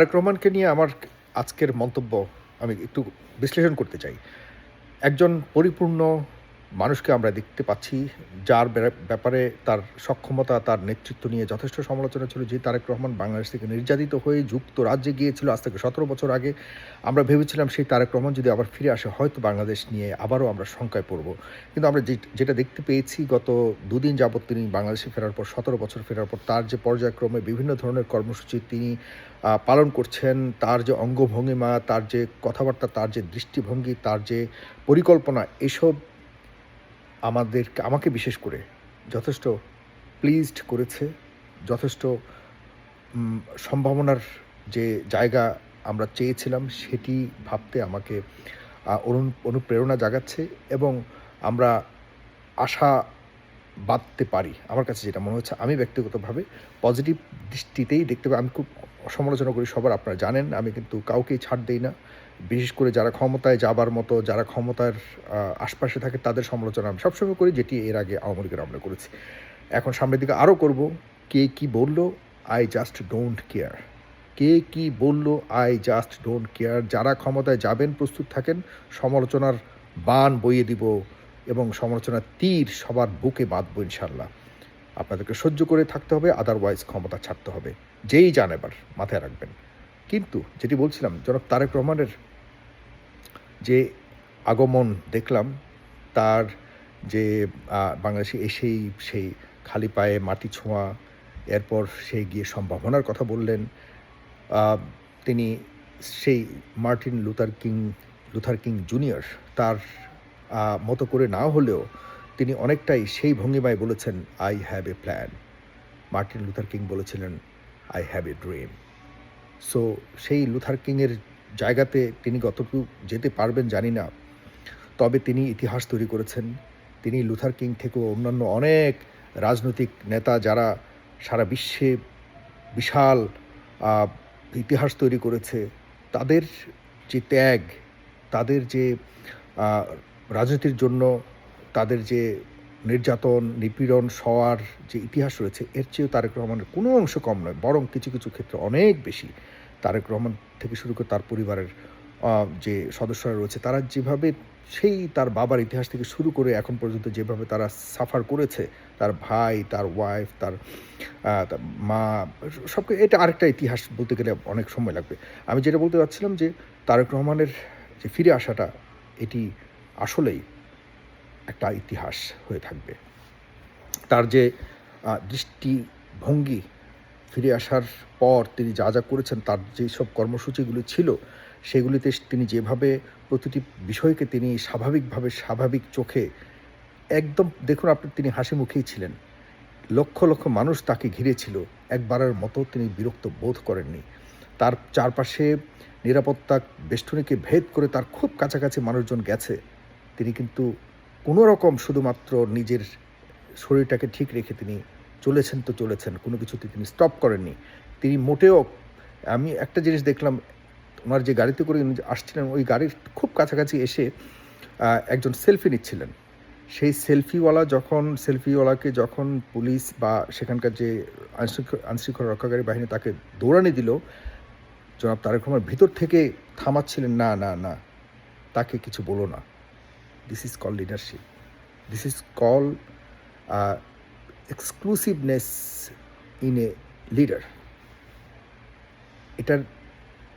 তারেক রহমানকে নিয়ে আমার আজকের মন্তব্য আমি একটু বিশ্লেষণ করতে চাই। একজন পরিপূর্ণ মানুষকে আমরা দেখতে পাচ্ছি, যার ব্যাপারে তার সক্ষমতা, তার নেতৃত্ব নিয়ে যথেষ্ট সমালোচনা ছিল যে তারেক রহমান বাংলাদেশ থেকে নির্যাতিত হয়ে যুক্তরাজ্যে গিয়েছিল আজ থেকে সতেরো বছর আগে। আমরা ভেবেছিলাম সেই তারেক রহমান যদি আবার ফিরে আসে, হয়তো বাংলাদেশ নিয়ে আবারও আমরা শঙ্কায় পড়ব। কিন্তু আমরা যেটা দেখতে পেয়েছি, গত দুদিন যাবৎ তিনি বাংলাদেশে ফেরার পর, সতেরো বছর ফেরার পর, তার যে পর্যায়ক্রমে বিভিন্ন ধরনের কর্মসূচি তিনি পালন করছেন, তার যে অঙ্গভঙ্গিমা, তার যে কথাবার্তা, তার যে দৃষ্টিভঙ্গি, তার যে পরিকল্পনা, এসব আমাদের আমাকে বিশেষ করে যথেষ্ট প্লিজড করেছে, যথেষ্ট সম্ভাবনার যে জায়গা আমরা চেয়েছিলাম সেটি ভাবতে আমাকে অনু- অনুপ্রেরণা জাগাচ্ছে এবং আমরা আশা বাঁধতে পারি। আমার কাছে যেটা মনে হচ্ছে, আমি ব্যক্তিগতভাবে পজিটিভ দৃষ্টিতেই দেখতে পাই। আমি খুব সমালোচনা করি, সবার আপনারা জানেন, আমি কিন্তু কাউকেই ছাড় দেই না। বিশেষ করে যারা ক্ষমতায় যাবার মতো, যারা ক্ষমতার আশপাশে থাকে তাদের সমালোচনা আমি সবসময় করি, যেটি এর আগে আওয়ামী লীগের আমরা করেছি। এখন সামনের দিকে আরও করব, কে কি বলল আই জাস্ট ডোন্ট কেয়ার কে কি বলল আই জাস্ট ডোন্ট কেয়ার যারা ক্ষমতায় যাবেন, প্রস্তুত থাকেন, সমালোচনার বান বইয়ে দিব এবং সমালোচনার তীর সবার বুকে বাঁধবো ইনশাল্লাহ আপনাদেরকে সহ্য করে থাকতে হবে আদারওয়াইজ ক্ষমতা ছাড়তে হবে। যেই যান এবার মাথায় রাখবেন। কিন্তু যেটি বলছিলাম, জনাব তারেক রহমানের যে আগমন দেখলাম, তার যে বাংলাদেশে এসেই সেই খালি পায়ে মাটি ছোঁয়া, এরপর সে গিয়ে সম্ভাবনার কথা বললেন তিনি সেই Martin Luther King Luther King junior, তার মতো করে না হলেও তিনি অনেকটাই সেই ভঙ্গিমায় বলেছেন I have a plan Martin Luther King বলেছিলেন I have a dream so সেই লুথার কিংয়ের জায়গাতে তিনি কতটুকু যেতে পারবেন জানি না। তবে তিনি ইতিহাস তৈরি করেছেন। তিনি লুথার কিং থেকেও অন্যান্য অনেক রাজনৈতিক নেতা যারা সারা বিশ্বে বিশাল ইতিহাস তৈরি করেছে, তাদের যে ত্যাগ, তাদের যে রাজনীতির জন্য তাদের যে নির্যাতন, নিপীড়ন, সওয়ার যে ইতিহাস রয়েছে, এর চেয়েও তারেক রহমানের কোনো অংশ কম নয়, বরং কিছু কিছু ক্ষেত্রে অনেক বেশি। তারেক রহমান থেকে শুরু করে তার পরিবারের যে সদস্যরা রয়েছে, তারা যেভাবে সেই তার বাবার ইতিহাস থেকে শুরু করে এখন পর্যন্ত যেভাবে তারা সাফার করেছে, তার ভাই, তার ওয়াইফ তার মা সব এটা আরেকটা ইতিহাস বলতে গেলে অনেক সময় লাগবে। আমি যেটা বলতে চাচ্ছিলাম যে তারেক রহমানের যে ফিরে আসাটা, এটি আসলেই একটা ইতিহাস হয়ে থাকবে। তার যে দৃষ্টিভঙ্গি ফিরে আসার পর তিনি যা যা করেছেন, তার যেসব কর্মসূচিগুলি ছিল, সেগুলিতে তিনি যেভাবে প্রতিটি বিষয়কে তিনি স্বাভাবিকভাবে স্বাভাবিক চোখে একদম, দেখুন আপনি, তিনি হাসি মুখেই ছিলেন। লক্ষ লক্ষ মানুষ তাকে ঘিরেছিল, একবারের মতো তিনি বিরক্ত বোধ করেননি। তার চারপাশে নিরাপত্তা বেষ্টনীকে ভেদ করে তার খুব কাছাকাছি মানুষজন গেছে। তিনি কিন্তু কোনো রকম শুধুমাত্র নিজের শরীরটাকে ঠিক রেখে তিনি চলেছেন তো চলেছেন, কোনো কিছুতে তিনি স্টপ করেননি। তিনি মোটেও, আমি একটা জিনিস দেখলাম, ওনার যে গাড়িতে করে আসছিলেন, ওই গাড়ির খুব কাছাকাছি এসে একজন সেলফি নিচ্ছিলেন। সেই সেলফিওয়ালা যখন সেলফিওয়ালাকে যখন পুলিশ বা সেখানকার যে আইনশৃঙ্খলা রক্ষাকারী বাহিনী তাকে দৌড়ানি দিল, জনাব তারেক রহমান ভিতর থেকে থামাচ্ছিলেন, না না না, তাকে কিছু বলো না। This is call leadership this is call exclusiveness in a leader এটার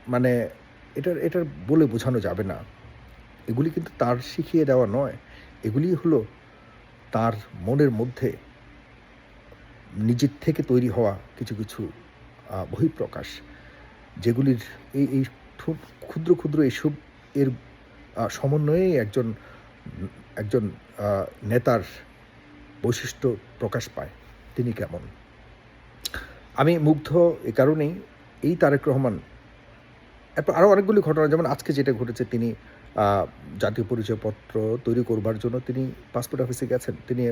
মানে এটার এটার বলে বোঝানো যাবে না। এগুলি কিন্তু তার শিখিয়ে দেওয়া নয়। এগুলি হলো তার মনের মধ্যে নিজের থেকে তৈরি হওয়া কিছু কিছু বহিঃপ্রকাশ। যেগুলির এই এই ক্ষুদ্র ক্ষুদ্র এইসব এর আহ, সমন্বয়েই একজন একজন নেতার বৈশিষ্ট্য প্রকাশ পায়। তিনি কেমন? আমি মুগ্ধ এ কারণেই এই তারেক রহমান এরপর আরও অনেকগুলি ঘটনা, যেমন আজকে যেটা ঘটেছে, তিনি জাতীয় পরিচয়পত্র তৈরি করবার জন্য তিনি পাসপোর্ট অফিসে গেছেন। তিনি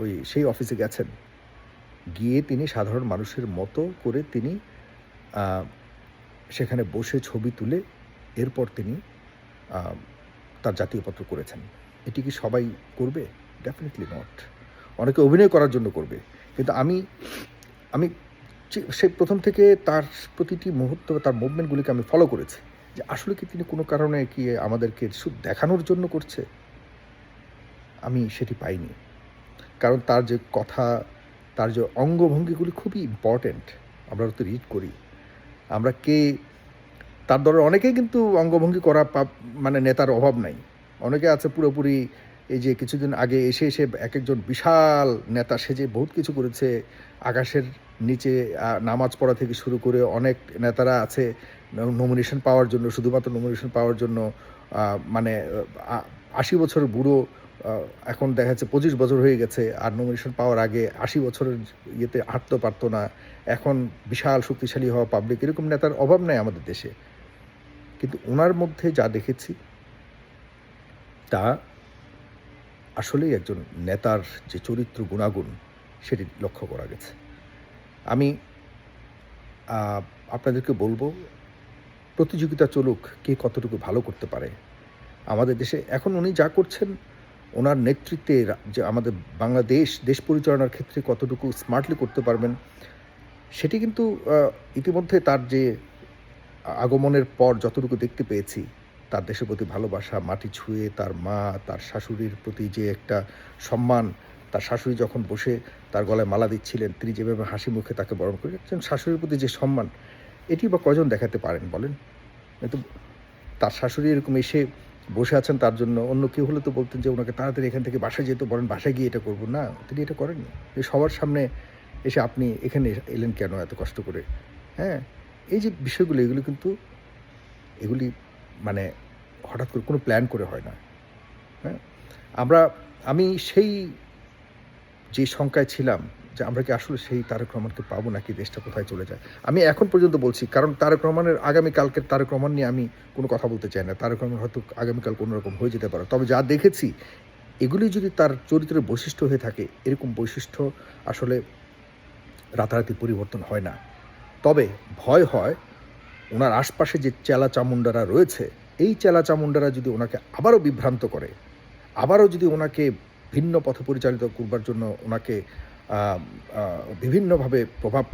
ওই সেই অফিসে গেছেন। গিয়ে তিনি সাধারণ মানুষের মতো করে তিনি সেখানে বসে ছবি তুলে এরপর তিনি তার জাতীয়পত্র করেছেন। এটি কি সবাই করবে? ডেফিনেটলি নট অনেকে অভিনয় করার জন্য করবে। কিন্তু আমি আমি সে প্রথম থেকে তার প্রতিটি মুহূর্ত তার মুভমেন্টগুলিকে আমি ফলো করেছি। যে আসলে কি তিনি কোনো কারণে কি আমাদেরকে দেখানোর জন্য করছে? আমি সেটি পাইনি। কারণ তার যে কথা, তার যে অঙ্গভঙ্গিগুলি খুবই ইম্পর্ট্যান্ট আমরা তো রিড করি। আমরা কে, তার দলের অনেকেই কিন্তু অঙ্গভঙ্গি করা মানে নেতার অভাব নাই। অনেকে আছে পুরোপুরি এই যে কিছুদিন আগে এসে এসে এক একজন বিশাল নেতা সেজে বহুত কিছু করেছে। আকাশের নিচে নামাজ পড়া থেকে শুরু করে অনেক নেতারা আছে নমিনেশন পাওয়ার জন্য, শুধুমাত্র নমিনেশন পাওয়ার জন্য মানে আশি বছর বুড়ো এখন দেখা যাচ্ছে পঁচিশ বছর হয়ে গেছে আর নমিনেশন পাওয়ার আগে আশি বছরের ইয়েতে হাঁটতে পারতো না। এখন বিশাল শক্তিশালী হওয়া পাবলিক এরকম নেতার অভাব নেই আমাদের দেশে। কিন্তু ওনার মধ্যে যা দেখেছি, তা আসলেই একজন নেতার যে চরিত্র গুণাগুণ, সেটি লক্ষ্য করা গেছে। আমি আপনাদেরকে বলব, প্রতিযোগিতা চলুক, কে কতটুকু ভালো করতে পারে। আমাদের দেশে এখন উনি যা করছেন, ওনার নেতৃত্বে যে আমাদের বাংলাদেশ দেশ পরিচালনার ক্ষেত্রে কতটুকু স্মার্টলি করতে পারবেন, সেটি কিন্তু ইতিমধ্যে তার যে আগমনের পর যতটুকু দেখতে পেয়েছি তার দেশের প্রতি ভালোবাসা, মাটি ছুঁয়ে তার মা, তার শাশুড়ির প্রতি যে একটা সম্মান, তার শাশুড়ি যখন বসে তার গলায় মালা দিচ্ছিলেন, তিনি যেভাবে হাসি মুখে তাকে বরণ করে একজন শাশুড়ির প্রতি যে সম্মান, এটি বা কজন দেখাতে পারেন বলেন? কিন্তু তার শাশুড়ি এরকম এসে বসে আছেন তার জন্য, অন্য কেউ হলে তো বলতেন যে ওনাকে তাড়াতাড়ি এখান থেকে বাসায় যেতে বলেন, বাসায় গিয়ে এটা করব। না, তিনি এটা করেননি। সবার সামনে এসে আপনি এখানে এলেন কেন এত কষ্ট করে? হ্যাঁ এই যে বিষয়গুলো, এগুলো কিন্তু, এগুলি মানে হঠাৎ করে কোনো প্ল্যান করে হয় না। হ্যাঁ? আমরা, আমি সেই যে শঙ্কায় ছিলাম যে আমরা কি আসলে সেই তারেক রহমানকে পাবো নাকি দেশটা কোথায় চলে যায়, আমি এখন পর্যন্ত বলছি, কারণ তারেক রহমানের আগামীকালকের তারেক রহমান নিয়ে আমি কোনো কথা বলতে চাই না। তারেক রহমান হয়তো আগামীকাল কোনো রকম হয়ে যেতে পারে। তবে যা দেখেছি, এগুলি যদি তার চরিত্রের বৈশিষ্ট্য হয়ে থাকে, এরকম বৈশিষ্ট্য আসলে রাতারাতি পরিবর্তন হয় না। তবে ভয় হয় ওনার আশপাশে যে চেলা চামুন্ডারা রয়েছে, এই চেলা চামুন্ডারা যদি ওনাকে আবারও বিভ্রান্ত করে, আবারও যদি ওনাকে ভিন্ন পথে পরিচালিত করবার জন্য ওনাকে বিভিন্নভাবে প্রভাব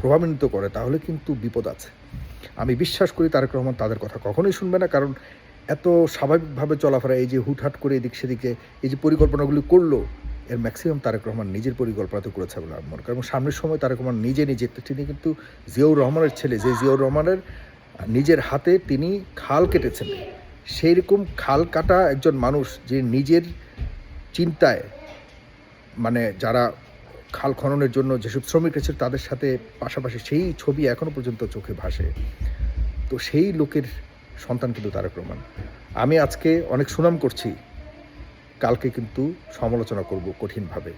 প্রভাবান্বিত করে, তাহলে কিন্তু বিপদ আছে। আমি বিশ্বাস করি তারেক রহমান তাদের কথা কখনোই শুনবে না, কারণ এত স্বাভাবিকভাবে চলাফেরা, এই যে হুটহাট করে এদিক সেদিকে, এই যে পরিকল্পনাগুলি করল এর ম্যাক্সিমাম তারেক রহমান নিজের পরিকল্পনাতে করেছে বলে আমার মনে করি। এবং সামনের সময় তারেক রহমান নিজে নিজে, তিনি কিন্তু জিয়াউর রহমানের ছেলে, যে জিয়াউর রহমানের নিজের হাতে তিনি খাল কেটেছেন। সেই রকম খাল কাটা একজন মানুষ যে নিজের চিন্তায় মানে যারা খাল খননের জন্য যেসব শ্রমিক রয়েছে তাদের সাথে পাশাপাশি সেই ছবি এখনও পর্যন্ত চোখে ভাসে। তো সেই লোকের সন্তান কিন্তু তারেক রহমান। আমি আজকে অনেক সুনাম করছি কালকে কিন্তু সমালোচনা করব কঠিনভাবে।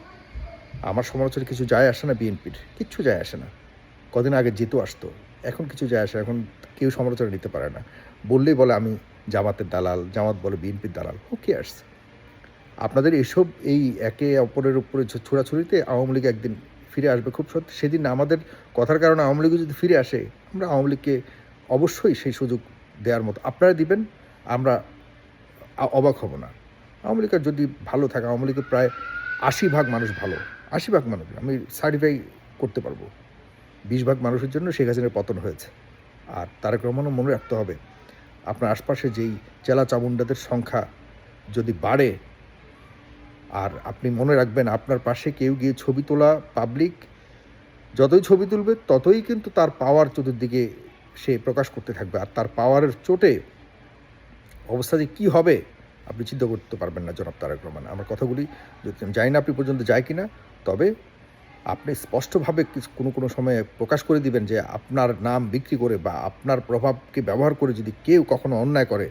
আমার সমালোচনা কিছু যায় আসে না বিএনপির, কিচ্ছু যায় আসে না। কদিন আগে জিতু আসতো, এখন কিছু যায় আসে এখন কেউ সমালোচনা নিতে পারে না। বললেই বলে আমি জামাতের দালাল, জামাত বলে বিএনপির দালাল হু কেয়ার্স আপনাদের এসব এই একে অপরের উপরে ছোড়াছুড়িতে আওয়ামী লীগ একদিন ফিরে আসবে খুব সত্যি। সেদিন আমাদের কথার কারণে আওয়ামী লীগ যদি ফিরে আসে, আমরা আওয়ামী লীগকে অবশ্যই সেই সুযোগ দেওয়ার মতো। আপনারা দিবেন, আমরা অবাক হব না। আওয়ামী লীগের যদি ভালো থাকে, আওয়ামী লীগের প্রায় আশি ভাগ মানুষ ভালো। আশি ভাগ মানুষ, আমি সার্টিফাই করতে পারব। বিশ ভাগ মানুষের জন্য শেখ হাসিনার পতন হয়েছে। আর তারেক রহমানও মনে রাখতে হবে, আপনার আশপাশে যেই চেলা চামুন্ডাদের সংখ্যা যদি বাড়ে, আর আপনি মনে রাখবেন আপনার পাশে কেউ গিয়ে ছবি তোলা পাবলিক যতই ছবি তুলবে, ততই কিন্তু তার পাওয়ার চতুর্দিকে সে প্রকাশ করতে থাকবে। আর তার পাওয়ারের চোটে অবস্থা যে কী হবে আপনি চিন্তা করতে পারবেন না, জনাব তারেক রহমান। আমার কথাগুলি যদি আমি জানি না আপনি পর্যন্ত যায় কি না তবে আপনি স্পষ্টভাবে কোনো কোনো সময়ে প্রকাশ করে দিবেন যে আপনার নাম বিক্রি করে বা আপনার প্রভাবকে ব্যবহার করে যদি কেউ কখনো অন্যায় করে,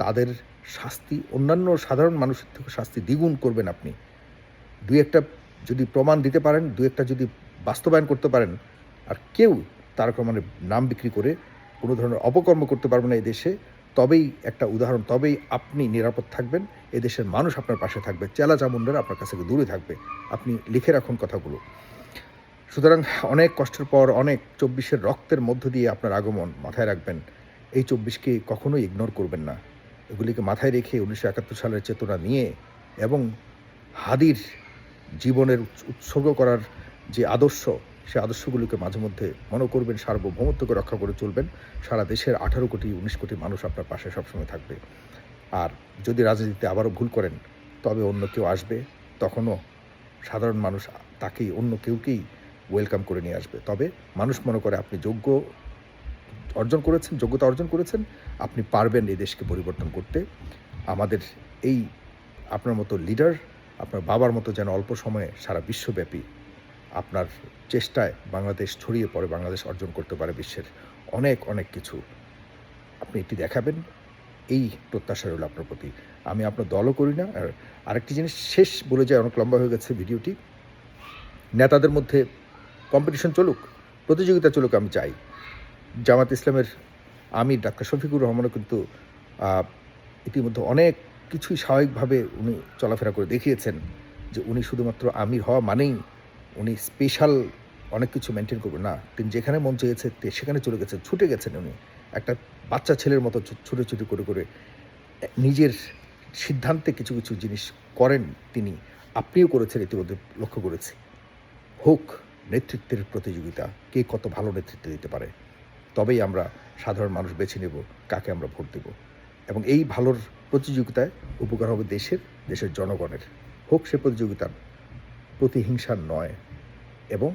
তাদের শাস্তি, অন্যান্য সাধারণ মানুষের থেকে শাস্তি দ্বিগুণ করবেন আপনি। দুই একটা যদি প্রমাণ দিতে পারেন দু একটা যদি বাস্তবায়ন করতে পারেন, আর কেউ তারক রহমানের নাম বিক্রি করে কোনো ধরনের অপকর্ম করতে পারবে না এই দেশে তবেই একটা উদাহরণ, তবেই আপনি নিরাপদ থাকবেন, এদেশের মানুষ আপনার পাশে থাকবে, চেলা চামুন্ডারা আপনার কাছ থেকে দূরে থাকবে। আপনি লিখে রাখুন কথাগুলো। সুতরাং অনেক কষ্টের পর অনেক চব্বিশের রক্তের মধ্য দিয়ে আপনার আগমন মাথায় রাখবেন। এই চব্বিশকে কখনোই ইগনোর করবেন না। এগুলিকে মাথায় রেখে উনিশশো একাত্তর সালের চেতনা নিয়ে এবং হাদির জীবনের উৎসর্গ করার যে আদর্শ সে আদর্শগুলোকে মাঝে মধ্যে মনে করবেন সার্বভৌমত্বকে রক্ষা করে চলবেন। সারা দেশের আঠারো কোটি, উনিশ কোটি মানুষ আপনার পাশে সবসময় থাকবে। আর যদি রাজনীতিতে আবারও ভুল করেন, তবে অন্য কেউ আসবে, তখনও সাধারণ মানুষ তাকেই, অন্য কেউকেই ওয়েলকাম করে নিয়ে আসবে। তবে মানুষ মনে করে আপনি যোগ্য অর্জন করেছেন, যোগ্যতা অর্জন করেছেন, আপনি পারবেন এই দেশকে পরিবর্তন করতে। আমাদের এই আপনার মতো লিডার আপনার বাবার মতো যেন অল্প সময়ে সারা বিশ্বব্যাপী আপনার চেষ্টায় বাংলাদেশ ছড়িয়ে পড়ে, বাংলাদেশ অর্জন করতে পারে বিশ্বের অনেক অনেক কিছু। আপনি এটি দেখাবেন, এই প্রত্যাশা রইল আপনার প্রতি। আমি আপনার দলও করি না, আর আরেকটি জিনিস, শেষ বলে যায়, অনেক লম্বা হয়ে গেছে ভিডিওটি। নেতাদের মধ্যে কম্পিটিশন চলুক, প্রতিযোগিতা চলুক, আমি চাই। জামাত ইসলামের আমি ডাক্তার শফিকুর রহমানও কিন্তু ইতিমধ্যে অনেক কিছুই স্বাভাবিকভাবে উনি চলাফেরা করে দেখিয়েছেন যে উনি শুধুমাত্র আমির হওয়া মানেই উনি স্পেশাল অনেক কিছু মেনটেন করবেন। না, তিনি যেখানে মন চেয়েছে সেখানে চলে গেছেন, ছুটে গেছেন উনি। একটা বাচ্চা ছেলের মতো ছু- ছুটোছুটি করে করে নিজের সিদ্ধান্তে কিছু কিছু জিনিস করেন তিনি। আপনিও করেছেন ইতিমধ্যে, লক্ষ্য করেছি। হোক, নেতৃত্বের প্রতিযোগিতা, কে কত ভালো নেতৃত্ব দিতে পারে, তবেই আমরা সাধারণ মানুষ বেছে নেব, কাকে আমরা ভোট দেব। এবং এই ভালোর প্রতিযোগিতায় উপকার হবে দেশের দেশের জনগণের। হোক সে প্রতিযোগিতার প্রতিহিংসার নয় এবং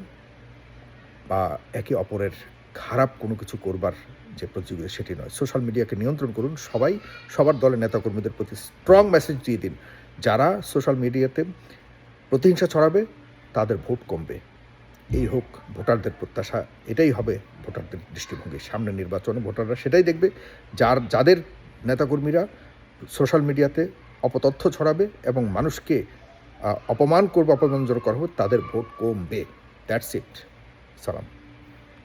বা একে অপরের খারাপ কোনো কিছু করবার যে প্রতিযোগিতা সেটি নয়। সোশ্যাল মিডিয়াকে নিয়ন্ত্রণ করুন। সবাই, সবার দলের নেতাকর্মীদের প্রতি স্ট্রং মেসেজ দিয়ে দিন। যারা সোশ্যাল মিডিয়াতে প্রতিহিংসা ছড়াবে, তাদের ভোট কমবে। এই হোক ভোটারদের প্রত্যাশা। এটাই হবে ভোটারদের দৃষ্টিভঙ্গি। সামনে নির্বাচনে ভোটাররা সেটাই দেখবে। যার, যাদের নেতাকর্মীরা সোশ্যাল মিডিয়াতে অপতথ্য ছড়াবে এবং মানুষকে অপমান করব অপমানজনক করা হবে তাদের ভোট কমবে। দ্যাটস ইট সালাম।